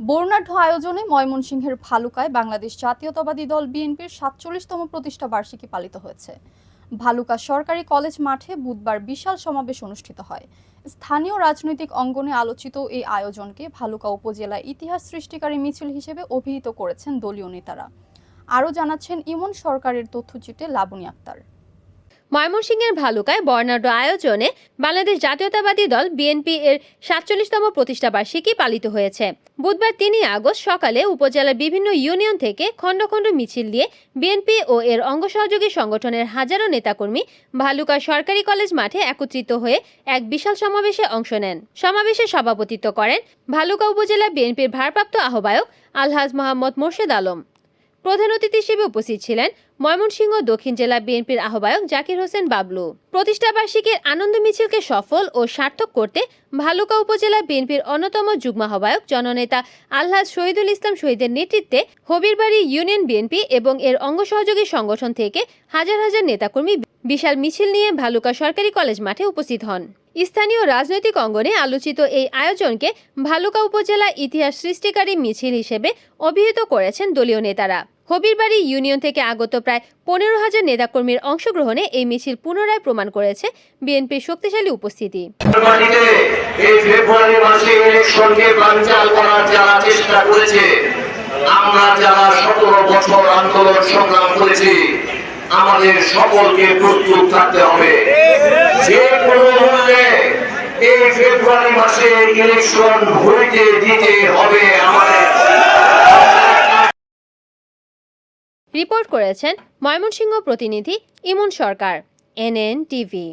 বর্ণাঢ্য আয়োজনে ময়মনসিংহের ভালুকায় বাংলাদেশ জাতীয়তাবাদী দল বিএনপির সাতচল্লিশতম প্রতিষ্ঠা বার্ষিকী পালিত হয়েছে। ভালুকা সরকারি কলেজ মাঠে বুধবার বিশাল সমাবেশ অনুষ্ঠিত হয়। স্থানীয় রাজনৈতিক অঙ্গনে আলোচিত এই আয়োজনকে ভালুকা উপজেলায় ইতিহাস সৃষ্টিকারী মিছিল হিসেবে অভিহিত করেছেন দলীয় নেতারা। আরও জানাচ্ছেন ইমন সরকারের তথ্যচিটে লাবণী আক্তার। ময়মনসিংহের ভালুকায় বর্ণাঢ্য আয়োজনে বাংলাদেশ জাতীয়তাবাদী দল বিএনপি এর সাতচল্লিশতম প্রতিষ্ঠা বার্ষিকী পালিত হয়েছে। বুধবার তিনই আগস্ট সকালে উপজেলার বিভিন্ন ইউনিয়ন থেকে খণ্ড খণ্ড মিছিল দিয়ে বিএনপি ও এর অঙ্গ সহযোগী সংগঠনের হাজারো নেতাকর্মী ভালুকা সরকারি কলেজ মাঠে একত্রিত হয়ে এক বিশাল সমাবেশে অংশ নেন। সমাবেশে সভাপতিত্ব করেন ভালুকা উপজেলা বিএনপির ভারপ্রাপ্ত আহ্বায়ক আলহাজ মোহাম্মদ মোর্শেদ আলম। প্রধান অতিথি হিসেবে উপস্থিত ছিলেন ময়মনসিংহ দক্ষিণ জেলা বিএনপির আহ্বায়ক জাকির হোসেন বাবলু। প্রতিষ্ঠাবার্ষিকীর আনন্দ মিছিলকে সফল ও সার্থক করতে ভালুকা উপজেলা বিএনপির অন্যতম যুগ্ম আহ্বায়ক জননেতা আলহাজ শহীদুল ইসলাম শহীদের নেতৃত্বে হবিরবাড়ি ইউনিয়ন বিএনপি এবং এর অঙ্গ সহযোগী সংগঠন থেকে হাজার হাজার নেতাকর্মী বিশাল মিছিল নিয়ে ভালুকা সরকারি কলেজ মাঠে উপস্থিত হন। স্থানীয় রাজনৈতিক অঙ্গনে আলোচিত এই আয়োজনকে ভালুকা উপজেলা ইতিহাস সৃষ্টিকারী মিছিল হিসেবে অভিহিত করেছেন দলীয় নেতারা। হবিরবাড়ি ইউনিয়ন থেকে আগত প্রায় পনেরো হাজার নেতাকর্মীর অংশগ্রহণে এই মিছিল পুনরায় প্রমাণ করেছে বিএনপির শক্তিশালী উপস্থিতি। আমরা যারা সতেরো বছর আন্দোলন সংগ্রাম করেছি, আমাদের সকলকে প্রস্তুত থাকতে হবে। ফেব্রুয়ারি মাসে ইলেকশন হইতে দিতে হবে আমাদের। রিপোর্ট করেছেন ময়মনসিংহ প্রতিনিধি ইমন সরকার, এনএন টিভি।